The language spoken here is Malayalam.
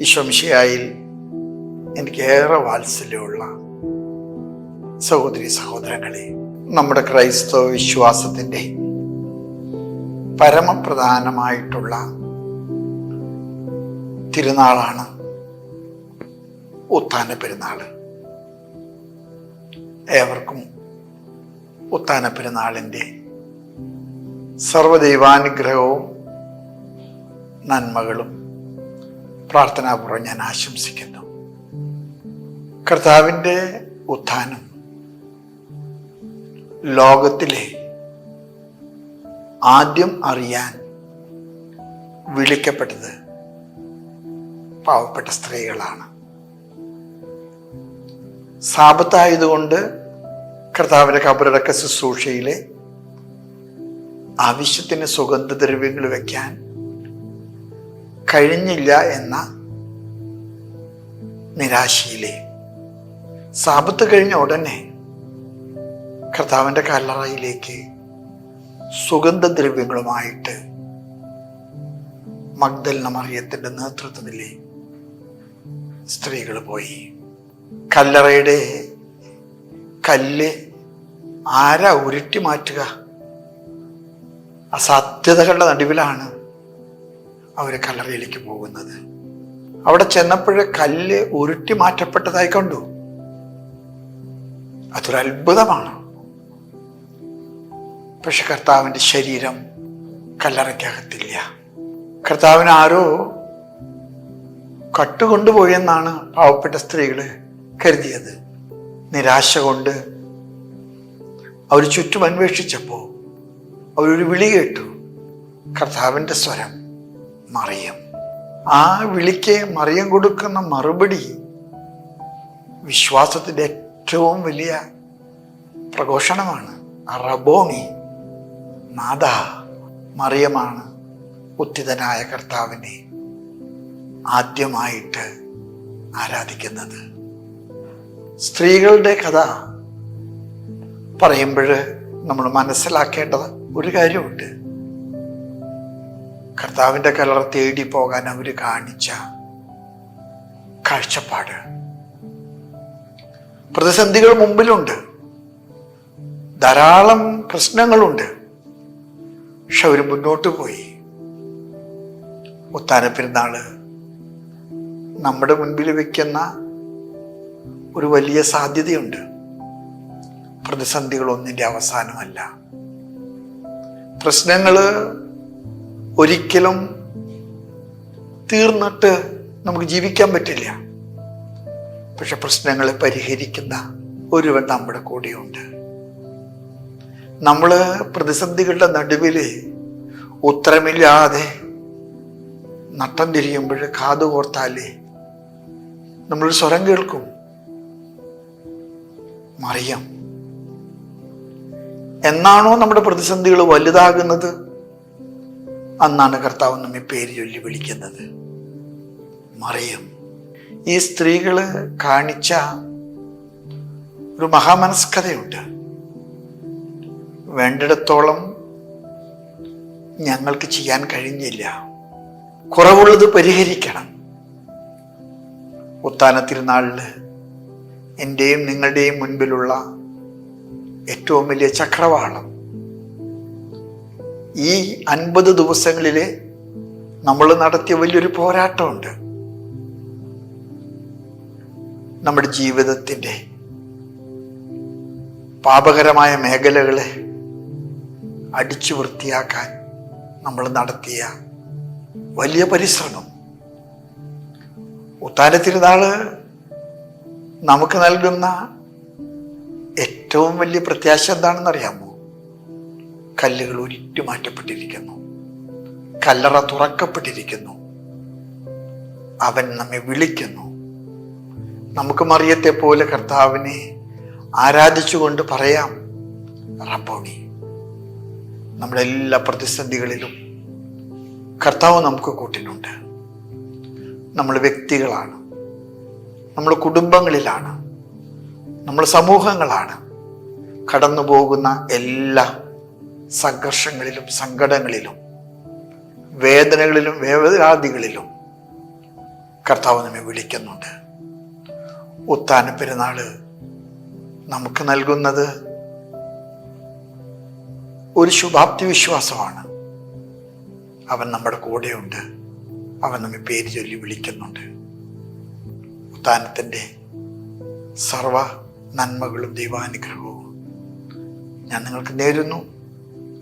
ഈശ്വംശയായിൽ എനിക്കേറെ വാത്സല്യമുള്ള സഹോദരി സഹോദരങ്ങളെ നമ്മുടെ ക്രൈസ്തവ വിശ്വാസത്തിന്റെ പരമപ്രധാനമായിട്ടുള്ള തിരുനാളാണ് ഉത്താന പെരുന്നാൾ ഏവർക്കും ഉത്താന പെരുന്നാളിന്റെ സർവദൈവാനുഗ്രഹവും നന്മകളും പ്രാർത്ഥനാപൂർവം ഞാൻ ആശംസിക്കുന്നു. കർത്താവിന്റെ ഉത്ഥാനം ലോകത്തിലെ ആദ്യം അറിയാൻ വിളിക്കപ്പെട്ടത് പാവപ്പെട്ട സ്ത്രീകളാണ്. സാപത്തായതുകൊണ്ട് കർത്താവിന്റെ കബറടക്ക ശുശ്രൂഷയിലെ ആവശ്യത്തിന് സുഗന്ധദ്രവ്യങ്ങൾ വയ്ക്കാൻ കഴിഞ്ഞില്ല എന്ന നിരാശയിലെ. സാപത്ത് കഴിഞ്ഞ ഉടനെ കർത്താവിന്റെ കല്ലറയിലേക്ക് സുഗന്ധദ്രവ്യങ്ങളുമായിട്ട് മഗ്ദലിന മറിയത്തിന്റെ നേതൃത്വത്തിലെ സ്ത്രീകൾ പോയി. കല്ലറയുടെ കല്ല് ആരാ ഉരുട്ടി മാറ്റുക? അസാധ്യതകളുടെ നടുവിലാണ് അവർ കല്ലറയിലേക്ക് പോകുന്നത്. അവിടെ ചെന്നപ്പോഴേ കല്ല് ഉരുട്ടി മാറ്റപ്പെട്ടതായി കണ്ടു. അതൊരു അത്ഭുതമാണ്. പക്ഷെ കർത്താവിന്റെ ശരീരം കല്ലറയ്ക്കകത്തില്ല. കർത്താവിന് ആരോ കട്ടുകൊണ്ടുപോയെന്നാണ് പാവപ്പെട്ട സ്ത്രീകൾ കരുതിയത്. നിരാശ കൊണ്ട് അവർ ചുറ്റും അന്വേഷിച്ചപ്പോൾ അവരൊരു വിളി കേട്ടു. കർത്താവിന്റെ സ്വരം. മറിയം. ആ വിളിക്ക് മറിയം കൊടുക്കുന്ന മറുപടി വിശ്വാസത്തിന്റെ ഏറ്റവും വലിയ പ്രഘോഷണമാണ്. റബോണി നാദ മറിയമാണ് ഉത്തിതനായ കർത്താവിനെ ആദ്യമായിട്ട് ആരാധിക്കുന്നത്. സ്ത്രീകളുടെ കഥ പറയുമ്പോൾ നമ്മൾ മനസ്സിലാക്കേണ്ടത് ഒരു കാര്യമുണ്ട്. കർത്താവിന്റെ കലർ തേടി പോകാൻ അവർ കാണിച്ച കാഴ്ചപ്പാട്. പ്രതിസന്ധികൾ മുമ്പിലുണ്ട്. ധാരാളം പ്രശ്നങ്ങളുണ്ട്. പക്ഷെ അവർ മുന്നോട്ട് പോയി. ഉത്താന പെരുന്നാൾ നമ്മുടെ മുൻപിൽ വയ്ക്കുന്ന ഒരു വലിയ സാധ്യതയുണ്ട്. പ്രതിസന്ധികളൊന്നിന്റെ അവസാനമല്ല. പ്രശ്നങ്ങൾ ഒരിക്കലും തീർന്നിട്ട് നമുക്ക് ജീവിക്കാൻ പറ്റില്ല. പക്ഷെ പ്രശ്നങ്ങളെ പരിഹരിക്കുന്ന ഒരുവൻ നമ്മുടെ കൂടെയുണ്ട്. നമ്മൾ പ്രതിസന്ധികളുടെ നടുവിൽ ഉത്തരമില്ലാതെ നട്ടം തിരിയുമ്പോൾ കാതു കോർത്താലേ നമ്മൾ സ്വരം കേൾക്കും. മറിയാം. എന്നാണോ നമ്മുടെ പ്രതിസന്ധികൾ വലുതാകുന്നത്? അന്നാണ് കർത്താവ് നമ്മെ പേര് ചൊല്ലി വിളിക്കുന്നത്. മറിയം. ഈ സ്ത്രീകൾ കാണിച്ച ഒരു മഹാമനസ്കഥയുണ്ട്. വേണ്ടിടത്തോളം ഞങ്ങൾക്ക് ചെയ്യാൻ കഴിഞ്ഞില്ല. കുറവുള്ളത് പരിഹരിക്കണം. ഉത്താന തിരുനാളിൽ എന്റെയും നിങ്ങളുടെയും മുൻപിലുള്ള ഏറ്റവും വലിയ ചക്രവാളം ഈ അൻപത് ദിവസങ്ങളിൽ നമ്മൾ നടത്തിയ വലിയൊരു പോരാട്ടമുണ്ട്. നമ്മുടെ ജീവിതത്തിന്റെ പാപകരമായ മേഖലകളെ അടിച്ചു വൃത്തിയാക്കാൻ നമ്മൾ നടത്തിയ വലിയ പരിശ്രമം. ഉത്താര നമുക്ക് നൽകുന്ന ഏറ്റവും വലിയ പ്രത്യാശ എന്താണെന്ന് അറിയാമോ കല്ലുകൾ ഉരുട്ടി മാറ്റപ്പെട്ടിരിക്കുന്നു. കല്ലറ തുറക്കപ്പെട്ടിരിക്കുന്നു. അവൻ നമ്മെ വിളിക്കുന്നു. നമുക്ക് മറിയത്തെ പോലെ കർത്താവിനെ ആരാധിച്ചുകൊണ്ട് പറയാം റബ്ബോണി നമ്മുടെ എല്ലാ പ്രതിസന്ധികളിലും കർത്താവ് നമുക്ക് കൂട്ടിനുണ്ട്. നമ്മൾ വ്യക്തികളാണ്. നമ്മൾ കുടുംബങ്ങളിലാണ്. നമ്മൾ സമൂഹങ്ങളാണ്. കടന്നു പോകുന്ന എല്ലാ സംഘർഷങ്ങളിലും സങ്കടങ്ങളിലും വേദനകളിലും വേദനാദികളിലും കർത്താവ് നമ്മെ വിളിക്കുന്നുണ്ട്. ഉത്താന പെരുന്നാൾ നമുക്ക് നൽകുന്നത് ഒരു ശുഭാപ്തി വിശ്വാസമാണ്. അവൻ നമ്മുടെ കൂടെയുണ്ട്. അവൻ നമ്മെ പേര് ചൊല്ലി വിളിക്കുന്നുണ്ട്. ഉത്താനത്തിന്റെ സർവ നന്മകളും ദൈവാനുഗ്രഹവും ഞാൻ നിങ്ങൾക്ക് നേരുന്നു.